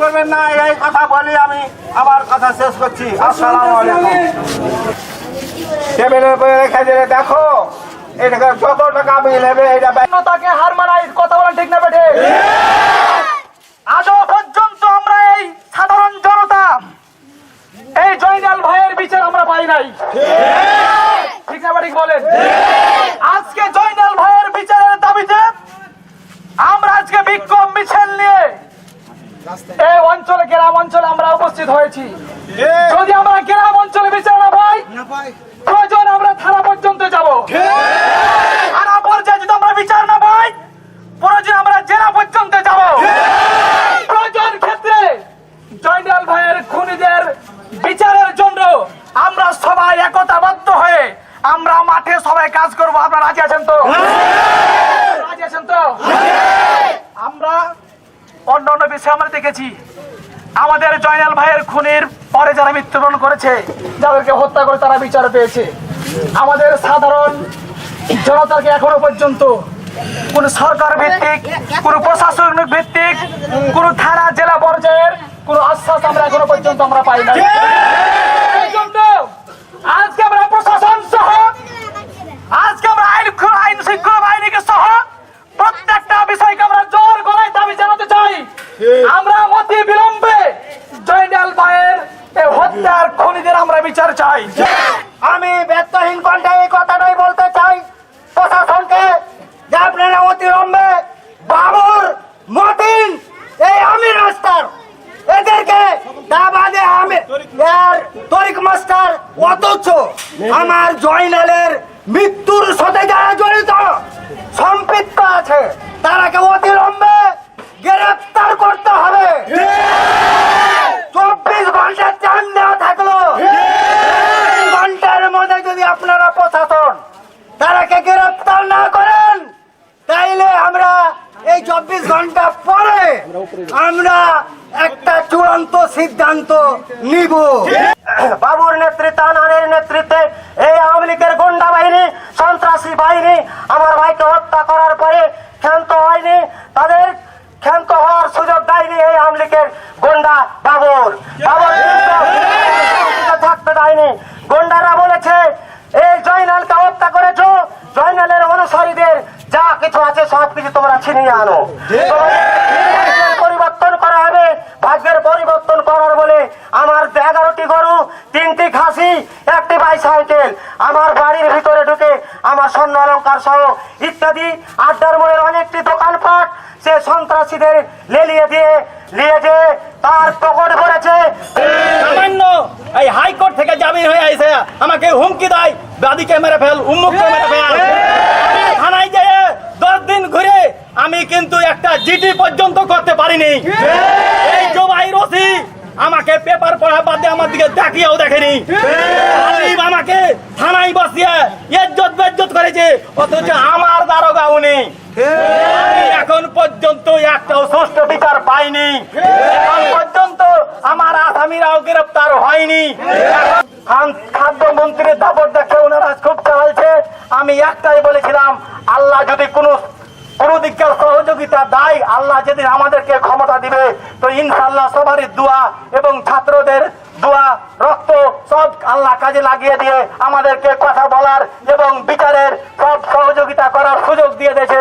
বলবেন না, এই কথা বলি আমি। আমার কথা শেষ করছি। দেখো টাকা তাকে কথা ঠিক না আজও পর্যন্ত আমরা এই সাধারণ এই জয়নাল ভাইয়ের বিচার আমরা পাই নাই। বলেন? আজকে জয়নাল ভাইয়ের বিচারের দাবিতে আমরা আজকে বিক্ষোভ মিছিল নিয়ে এই অঞ্চলে গ্রাম অঞ্চলে আমরা উপস্থিত হয়েছি। যদি আমরা গ্রাম অঞ্চলে বিচার না পাই প্রয়োজন আমরা থানা পর্যন্ত যাব। থানা পর্যায়ে যদি আমরা বিচার না পাই প্রয়োজন আমরা জেলা পর্যন্ত যাব। প্রয়োজন ক্ষেত্রে জয়নাল ভাইয়ের খুনিদের বিচারের জন্য আমরা সবাই একতাবদ্ধ হয়ে আমরা মাঠে সবাই কাজ করব। আপনারা রাজি আছেন তো? রাজি আছেন তো? অন্য অন্য বিষয়ে আমরা দেখেছি, আমাদের জয়নাল ভাইয়ের খুনের পরে যারা মৃত্যুবরণ করেছে, যাদেরকে হত্যা করে তারা বিচার পেয়েছে। আমাদের সাধারণ জনতাকে এখনও পর্যন্ত কোন সরকার ভিত্তিক, কোন প্রশাসনিক ভিত্তিক, কোন থানা, জেলা পর্যায়ের কোন আশ্বাস আমরা এখনও পর্যন্ত আমরা পাই না এই জন্য আজকে আমরা প্রশাসন সহ আজকে আমরা আইন আইন শৃঙ্খলা বাহিনীকে সহ প্রত্যেকটা বিষয়কে আমরা জোর গলায় দাবি জানাতে চাই আমরা অতি বিলম্বে জয়নাল ভাইয়ের এই হত্যার খুনিদের আমরা বিচার চাই। আমি ব্যর্থহীন কণ্ঠে এই কথাটাই বলতে চাই। প্রশাসনকে যে আপনারা অতিলম্বে বাবুর মতিন এই আমি রাস্তার এদেরকে দাবাদে আমি এর তরিক মাস্টার অথচ আমার জয়নালের মৃত্যুর সাথে যারা জড়িত সম্পৃক্ত আছে তারাকে অতিলম্বে গ্রেফতার করতে হবে চব্বিশ ঘণ্টা চান দেওয়া থাকল এই ঘণ্টার মধ্যে যদি আপনারা প্রশাসন তারাকে গ্রেফতার না করেন তাইলে আমরা এই চব্বিশ ঘণ্টা পরে আমরা একটা চূড়ান্ত সিদ্ধান্ত নিব। বাবুর নেতৃত্বে আনানের নেতৃত্বে এই আওয়ামী লীগের গুন্ডা বাহিনী, সন্ত্রাসী বাহিনী আমার ভাইকে হত্যা করার পরে ক্ষান্ত হয়নি। তাদের ক্ষান্ত হওয়ার সুযোগ দেয়নি এই আওয়ামী লীগের গুন্ডা বাবুর। বাবুর থাকতে দেয়নি। গুন্ডারা বলেছে, এই জয়নালকে হত্যা করেছ। জয়নালের অনুসারীদের যা কিছু আছে ছিনিয়ে আনো। পরিবর্তন করা হবে ভাগ্যের পরিবর্তন করার বলে আমার এগারোটি গরু তিনটি খাসি একটি বাইসাইকেল আমার বাড়ির ভিতরে ঢুকে আমার স্বর্ণ অলঙ্কার সহ ইত্যাদি আড্ডার মোড়ের অনেকটি দোকানপাট সে সন্ত্রাসীদের লেলিয়ে দিয়ে নিয়ে যে তার পকেট ভরেছে সামান্য এই হাইকোর্ট থেকে জামিন হয়ে আইছে। আমাকে হুমকি দেয় দাদিকে মেরে ফেল উম্মুককে মেরে ফেল আমি থানায় যেয়ে দশ দিন ঘুরে আমি কিন্তু একটা জিটি পর্যন্ত করতে পারিনি। এই জবাই রসি আমাকে পেপার পড়া বাদ আমার দিকে তাকিয়েও দেখেনি। আমাকে থানায় বসিয়ে ইজ্জত বেজ্জত করেছে, অথচ আমার দারোগা উনি। এখন পর্যন্ত একটাও সুষ্ঠু বিচার পাইনি। এখন পর্যন্ত আমার আসামিরাও গ্রেপ্তার হয়নি। এখন খান- খাদ্যমন্ত্রীর দাপট দেখে ওনারা খুব চালাইছে আমি একটাই বলেছিলাম, আল্লাহ যদি কোনো কোন দিককার সহযোগিতা দায় আল্লাহ যেদিন আমাদেরকে ক্ষমতা দিবে, তো ইনশাল্লাহ সবারই দোয়া এবং ছাত্রদের দোয়া, রক্ত সব আল্লাহ কাজে লাগিয়ে দিয়ে আমাদেরকে কথা বলার এবং বিচারের সব সহযোগিতা করার সুযোগ দিয়ে দিয়েছে।